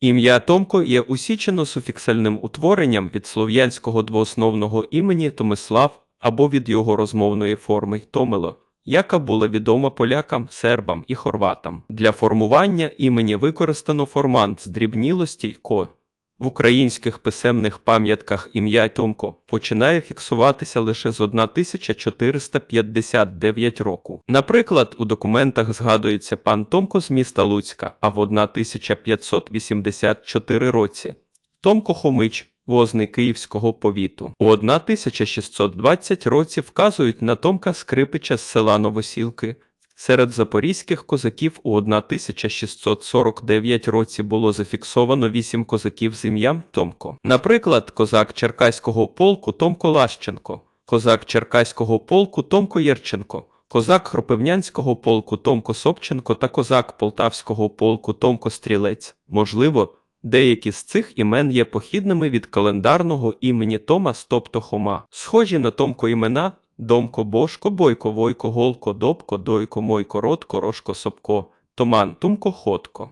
Ім'я Томко є усічено суфіксальним утворенням від слов'янського двоосновного імені Томислав або від його розмовної форми Томило, яка була відома полякам, сербам і хорватам. Для формування імені використано формант здрібнілості ко. В українських писемних пам'ятках ім'я Томко починає фіксуватися лише з 1459 року. Наприклад, у документах згадується пан Томко з міста Луцька, а в 1584 році Томко Хомич, возний Київського повіту. У 1620 році вказують на Томка Скрипича з села Новосілки. Серед запорізьких козаків у 1649 році було зафіксовано вісім козаків з ім'ям Томко. Наприклад, козак Черкаського полку Томко Лащенко, козак Черкаського полку Томко Єрченко, козак Хропивнянського полку Томко Собченко та козак Полтавського полку Томко Стрілець. Можливо, деякі з цих імен є похідними від календарного імені Томас, тобто Хома. Схожі на Томко імена Домко, Бошко, Бойко, Войко, Голко, Добко, Дойко, Мойко, Ротко, Рошко, Сопко, Томан, Тумко, Ходко.